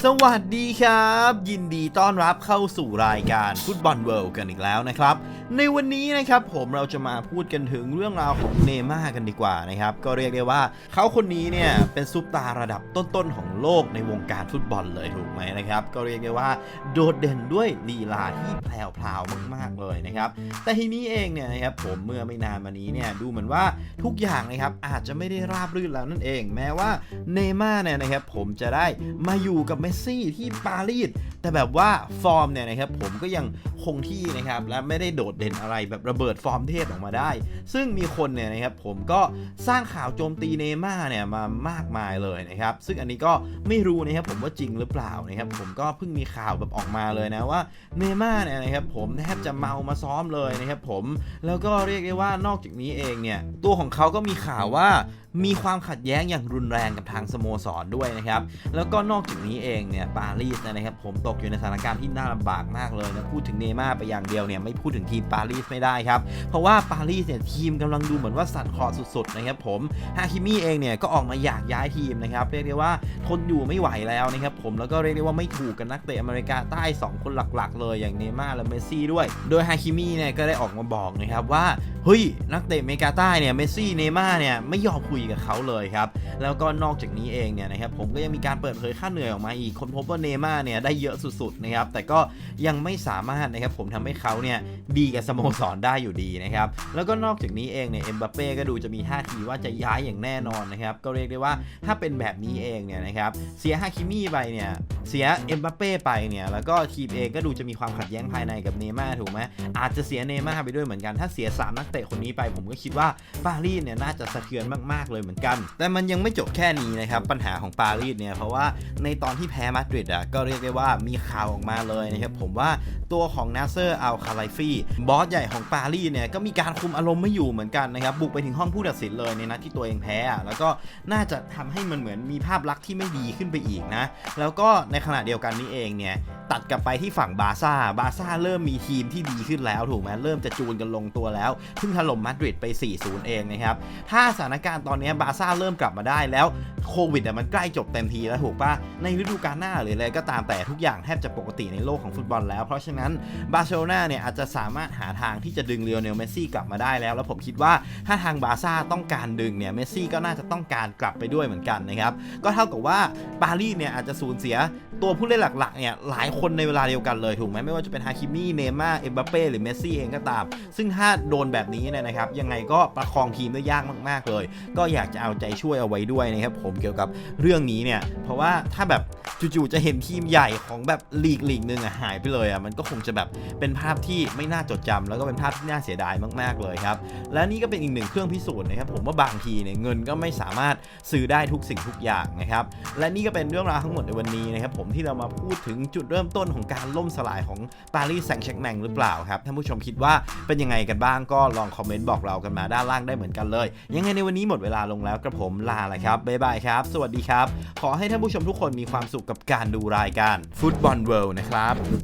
สวัสดีครับ ยินดีต้อนรับเข้าสู่รายการฟุตบอลเวิลด์กันอีกแล้วนะครับ ในวันนี้นะครับผมเราจะมาพูดกันถึงเรื่องราวของเนม่ากันดีกว่านะครับ ก็เรียกได้ว่าเขาคนนี้เนี่ยเป็นซุปตาร์ระดับต้นๆของโลกในวงการฟุตบอลเลยถูกไหมนะครับ ก็เรียกได้ว่าโดดเด่นด้วยลีลาที่แพรวๆมากๆเลยนะครับ แต่ทีนี้เองเนี่ยนะครับผมเมื่อไม่นานมานี้เนี่ยดูเหมือนว่าทุกอย่างนะครับอาจจะไม่ได้ราบรื่นแล้วนั่นเอง แม้ว่าเนม่าเนี่ยนะครับผมจะได้มาอยู่กับเมสซี่ที่ปารีสแต่แบบว่าฟอร์มเนี่ยนะครับผมก็ยังคงที่นะครับและไม่ได้โดดเด่นอะไรแบบระเบิดฟอร์มเทพออกมาได้ ซึ่งมีคนเนี่ยนะครับผมก็สร้างข่าวโจมตีเนย์ม่าเนี่ยมามากมายเลยนะครับซึ่งอันนี้ก็ไม่รู้นะครับผมว่าจริงหรือเปล่านะครับผมก็เพิ่งมีข่าวแบบออกมาเลยนะว่าเนย์ม่าเนี่ยนะครับผมแทบจะเมามาซ้อมเลยนะครับผมแล้วก็เรียกได้ว่านอกจากนี้เองเนี่ยตัวของเขาก็มีข่าวว่า มีความขัดแย้งอย่างรุนแรงกับทางสโมสรด้วยนะครับ แล้วก็นอกจากนี้เองเนี่ยปารีสนะครับ ผมตกอยู่ในสถานการณ์ที่น่าลำบากมากเลยนะพูดถึงเนย์ม่าร์ไปอย่างเดียวเนี่ยไม่พูดถึงทีมปารีสไม่ได้ครับ เพราะว่าปารีสเนี่ยทีมกำลังดูเหมือนว่าสั่นคลอสุดๆนะครับผมฮาคิมี่เองเนี่ยก็ออกมาอยากย้ายทีมนะครับเรียกได้ว่าทนอยู่ไม่ไหวแล้วนะครับผมแล้วก็เรียกได้ว่าไม่ถูกกับนักเตะอเมริกาใต้ 2 คนหลักๆ เลยอย่างเนย์ม่าร์และเมสซี่ด้วย โดยฮาคิมี่เนี่ยก็ได้ออกมาบอกนะครับว่าเฮ้ยนักเตะอเมริกาใต้เนี่ยเมสซี่เนย์ม่าร์เนี่ยไม่ยอมคุยกับเขาเลยครับ แล้วก็นอกจากนี้เองเนี่ยนะครับผมก็ยังมีการเปิดเผยค่าเหนื่อยออกมาอีกคนพบว่าเนย์ม่าร์เนี่ยได้เยอะสุดๆนะครับแต่ก็ยังไม่สามารถนะครับผมทำให้เขาเนี่ยดีกับสโมสรได้อยู่ดีนะครับแล้วก็นอกจากนี้เองเนี่ยเอ็มบัปเป้ก็ดูจะมีท่าทีว่าจะย้ายอย่างแน่นอนนะครับก็เรียกได้ว่าถ้าเป็นแบบนี้เองเนี่ยนะครับเสียฮาคิมี่ไปเนี่ย เสียเอ็มบัปเป้ไปเนี่ย แล้วก็ทีมเองก็ดูจะมีความขัดแย้งภายในกับเนย์ม่าร์ถูกไหมอาจจะเสียเนย์ม่าร์ไปด้วยเหมือนกันถ้าเสียสามนักเตะคนนี้ไป ผมก็คิดว่าปารีสเนี่ยน่าจะสะเทือนมากๆเลยเหมือนกัน แต่มันยังไม่จบแค่นี้นะครับปัญหาของปารีสเนี่ยเพราะว่าในตอนที่แพ้มาดริดอะก็เรียกได้ว่ามีข่าวออกมาเลยนะครับผมว่าตัวของนาเซอร์อัลคาไลฟีบอสใหญ่ของปารีสเนี่ยก็มีการคุมอารมณ์ไม่อยู่เหมือนกันนะครับบุกไปถึงห้องผู้ตัดสินเลยในนัดที่ตัวเองแพ้อะแล้วก็น่าจะทำให้มันเหมือนมีภาพลักษณ์ที่ไม่ดีขึ้นไปอีกนะแล้วก็ในขณะเดียวกันนี้เองเนี่ย ตัดกลับไปที่ฝั่งบาร์ซ่า บาร์ซ่าเริ่มมีทีมที่ดีขึ้นแล้วถูกไหมเริ่มจะจูนกันลงตัวแล้วเพิ่งถล่มมาดริดไป 4-0 เองนะครับ ถ้าสถานการณ์ตอนนี้บาร์ซ่าเริ่มกลับมาได้แล้วโควิดมันใกล้จบเต็มทีแล้วถูกปะในฤดูกาลหน้าหรืออะไรก็ตามแต่ทุกอย่างแทบจะปกติในโลกของฟุตบอลแล้ว เพราะฉะนั้นบาร์เซโลนาเนี่ยอาจจะสามารถหาทางที่จะดึงเลโอเนลเมสซี่กลับมาได้แล้ว แล้วผมคิดว่าถ้าทางบาร์ซ่าต้องการดึงเนี่ยเมสซี่ก็น่าจะต้องการกลับไปด้วยเหมือนกันนะครับก็เท่ากับว่าปารีสเนี่ยอาจจะสูญเสียตัวผู้เล่นหลักๆเนี่ยหลายคคนในเวลาเดียวกันเลยถูกไหมไม่ว่าจะเป็นฮาคิมี่เนม่าเอ็มบัปเป้หรือเมสซี่เองก็ตาม ซึ่งถ้าโดนแบบนี้เนี่ยนะครับ ยังไงก็ประคองทีมได้ยากมาก ๆ เลย ก็อยากจะเอาใจช่วยเอาไว้ด้วยนะครับผมเกี่ยวกับเรื่องนี้เนี่ย เพราะว่าถ้าแบบจู่ๆจะเห็นทีมใหญ่ของแบบลีกลีกหนึ่งอะหายไปเลยอะมันก็คงจะแบบเป็นภาพที่ไม่น่าจดจำแล้วก็เป็นภาพที่น่าเสียดายมากๆเลยครับและนี่ก็เป็นอีกหนึ่งเครื่องพิสูจน์นะครับผมว่าบางทีเนี่ยเงินก็ไม่สามารถซื้อได้ทุกสิ่งทุกอย่างนะครับและนี่ก็เป็นเรื่องราวทั้งหมดในวันนี้นะครับผมที่เรามาพูดถึงจุดเริ่มต้นของการล่มสลายของปารีสแซงต์แชร์กแมงหรือเปล่าครับท่านผู้ชมคิดว่าเป็นยังไงกันบ้างก็ลองคอมเมนต์บอกเรากันมาด้านล่างได้เหมือนกันเลย ยังไงในวันนี้หมดเวลาลงแล้วกระผมลาละครับบ๊ายบายครับ สวัสดีครับ ขอให้ท่านผู้ชมทุกคนมีความสุขกับการดูรายการฟุตบอลเวิลด์นะครับ